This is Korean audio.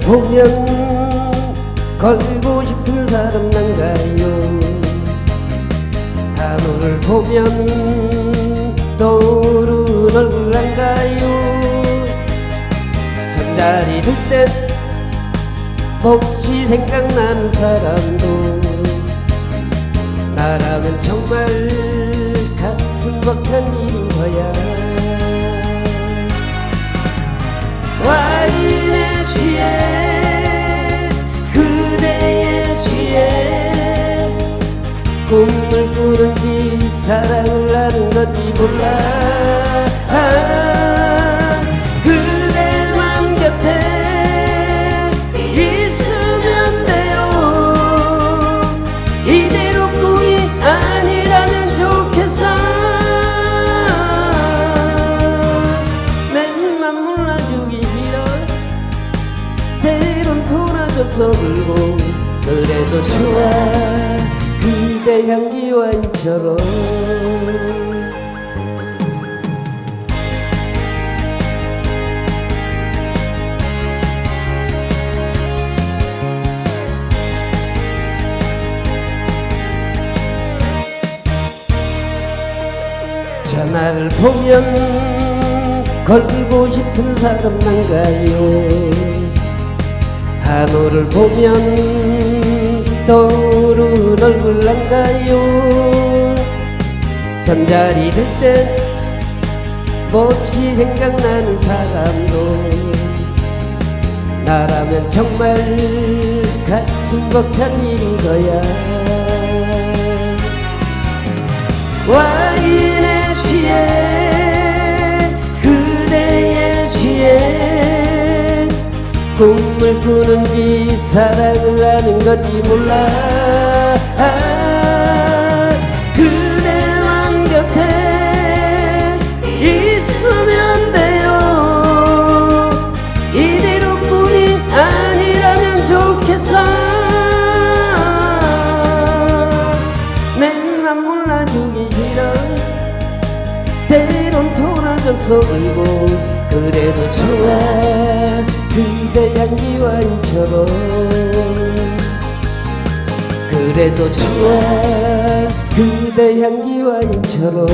보면 걸고 싶은 사람 난가요? 하늘을 보면 떠오르는 얼굴 난가요? 잠자리 들땐 몹시 생각나는 사람도 나라면 정말 가슴 벅찬 일인 거야 꿈을 꾸는지. 사랑을 하는 건지 몰라. 아, 그대만 곁에 있으면 돼요. 이대로 꿈이 아니라면 좋겠어. 내맘 몰라주기 싫어 때론 돌아져서 울고 그래도 좋아 그대 향기 와인처럼 전화를 보면 걸고 싶은 사람 난가요? 하늘을 보면 떠오르는 얼굴 난가요? 잠자리 들땐 몹시 생각나는 사람도 나라면 정말 가슴 벅찬 일인 거야. 와인에 취해 그대의 취해 꿈을 꾸는지 사랑을 하는 건지 몰라 돌아져서 울고 그래도 좋아. 그대 향기 와인처럼 그래도 좋아. 그대 향기 와인처럼